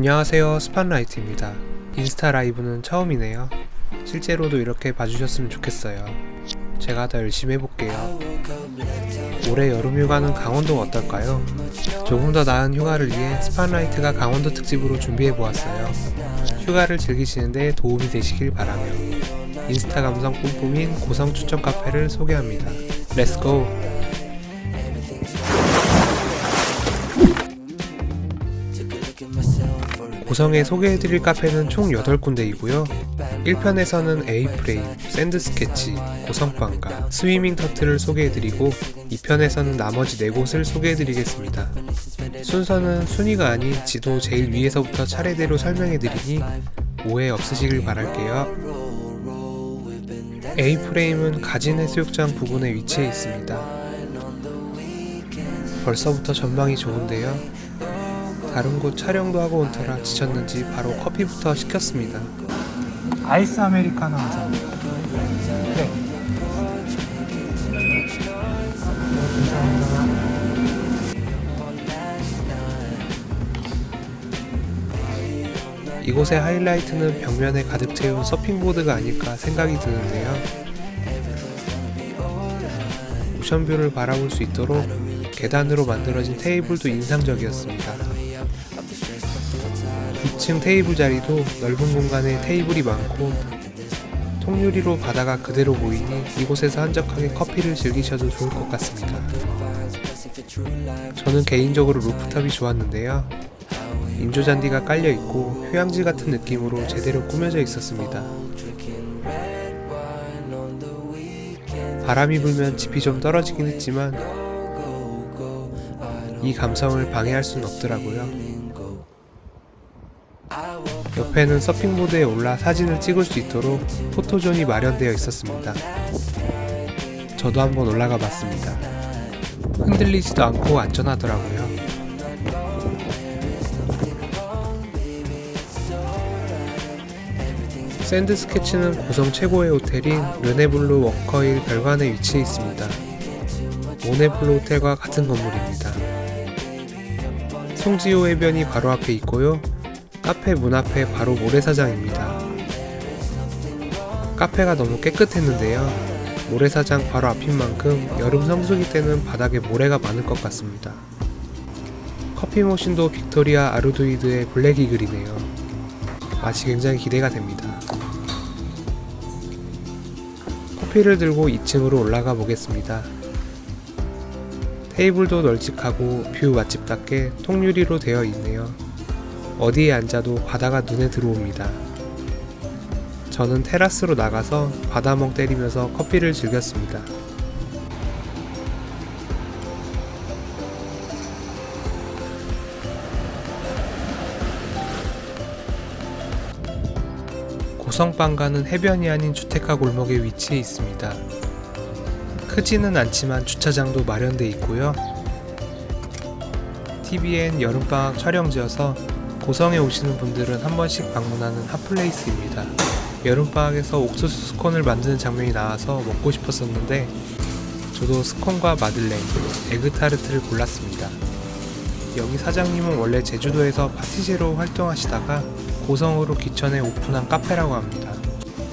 안녕하세요. 스판라이트입니다. 인스타 라이브는 처음이네요. 실제로도 이렇게 봐주셨으면 좋겠어요. 제가 더 열심히 해볼게요. 올해 여름 휴가는 강원도 어떨까요? 조금 더 나은 휴가를 위해 스판라이트가 강원도 특집으로 준비해보았어요. 휴가를 즐기시는데 도움이 되시길 바라며 인스타 감성 뿜뿜인 고성 추천 카페를 소개합니다. 렛츠고! 고성에 소개해드릴 카페는 총 8군데이고요. 1편에서는 A프레임, 샌드스케치, 고성방가, 스위밍 터틀을 소개해드리고 2편에서는 나머지 4곳을 소개해드리겠습니다. 순서는 순위가 아닌 지도 제일 위에서부터 차례대로 설명해드리니 오해 없으시길 바랄게요. A프레임은 가진 해수욕장 부근에 위치해 있습니다. 벌써부터 전망이 좋은데요. 다른 곳 촬영도 하고 온 터라 지쳤는지 바로 커피부터 시켰습니다. 아이스 아메리카노 하자. 네. 이곳의 하이라이트는 벽면에 가득 채운 서핑보드가 아닐까 생각이 드는데요. 오션뷰를 바라볼 수 있도록 계단으로 만들어진 테이블도 인상적이었습니다. 2층 테이블 자리도 넓은 공간에 테이블이 많고 통유리로 바다가 그대로 보이니 이곳에서 한적하게 커피를 즐기셔도 좋을 것 같습니다. 저는 개인적으로 루프탑이 좋았는데요. 인조잔디가 깔려 있고 휴양지 같은 느낌으로 제대로 꾸며져 있었습니다. 바람이 불면 집이 좀 떨어지긴 했지만 이 감성을 방해할 순 없더라고요. 옆에는 서핑보드에 올라 사진을 찍을 수 있도록 포토존이 마련되어 있었습니다. 저도 한번 올라가 봤습니다. 흔들리지도 않고 안전하더라고요. 샌드 스케치는 고성 최고의 호텔인 르네블루 워커힐 별관에 위치해 있습니다. 모네블루 호텔과 같은 건물입니다. 송지호 해변이 바로 앞에 있고요. 카페 문 앞에 바로 모래사장입니다. 카페가 너무 깨끗했는데요. 모래사장 바로 앞인 만큼 여름 성수기 때는 바닥에 모래가 많을 것 같습니다. 커피 머신도 빅토리아 아르두이드의 블랙 이글이네요. 맛이 굉장히 기대가 됩니다. 커피를 들고 2층으로 올라가 보겠습니다. 테이블도 널찍하고 뷰 맛집답게 통유리로 되어 있네요. 어디에 앉아도 바다가 눈에 들어옵니다. 저는 테라스로 나가서 바다멍 때리면서 커피를 즐겼습니다. 고성방가는 해변이 아닌 주택가 골목에 위치해 있습니다. 크지는 않지만 주차장도 마련돼 있고요. TVN 여름방학 촬영지여서 고성에 오시는 분들은 한 번씩 방문하는 핫플레이스입니다. 여름방학에서 옥수수 스콘을 만드는 장면이 나와서 먹고 싶었었는데 저도 스콘과 마들렌, 에그타르트를 골랐습니다. 여기 사장님은 원래 제주도에서 파티제로 활동하시다가 고성으로 귀천에 오픈한 카페라고 합니다.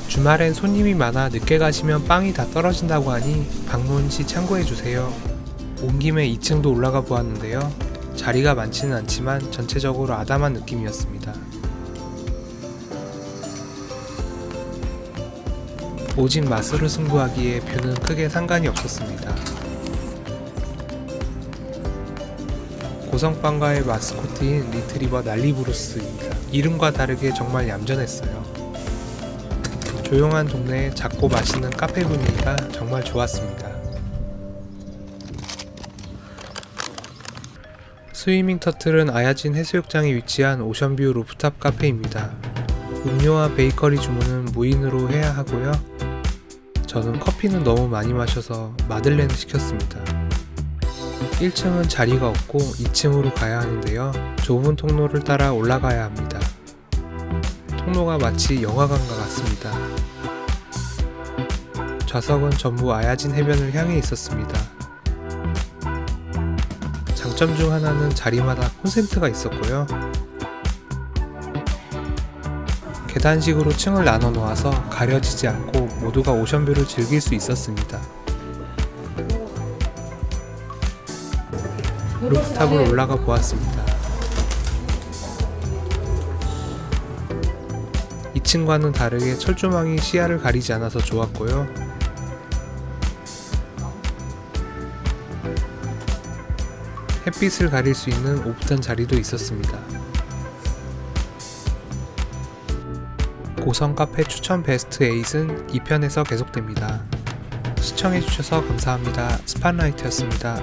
주말엔 손님이 많아 늦게 가시면 빵이 다 떨어진다고 하니 방문 시 참고해주세요. 온 김에 2층도 올라가 보았는데요. 자리가 많지는 않지만 전체적으로 아담한 느낌이었습니다. 오직 맛으로 승부하기에 뷰는 크게 상관이 없었습니다. 고성빵가의 마스코트인 리트리버 날리브루스입니다. 이름과 다르게 정말 얌전했어요. 조용한 동네에 작고 맛있는 카페 분위기가 정말 좋았습니다. 스위밍 터틀은 아야진 해수욕장에 위치한 오션뷰 루프탑 카페입니다. 음료와 베이커리 주문은 무인으로 해야 하고요. 저는 커피는 너무 많이 마셔서 마들렌을 시켰습니다. 1층은 자리가 없고 2층으로 가야 하는데요. 좁은 통로를 따라 올라가야 합니다. 통로가 마치 영화관과 같습니다. 좌석은 전부 아야진 해변을 향해 있었습니다. 장점 중 하나는 자리마다 콘센트가 있었고요. 계단식으로 층을 나눠 놓아서 가려지지 않고 모두가 오션뷰를 즐길 수 있었습니다. 루프탑을 올라가 보았습니다. 2층과는 다르게 철조망이 시야를 가리지 않아서 좋았고요. 햇빛을 가릴 수 있는 오붓한 자리도 있었습니다. 고성 카페 추천 베스트 8은 2편에서 계속됩니다. 시청해주셔서 감사합니다. 스팟라이트였습니다.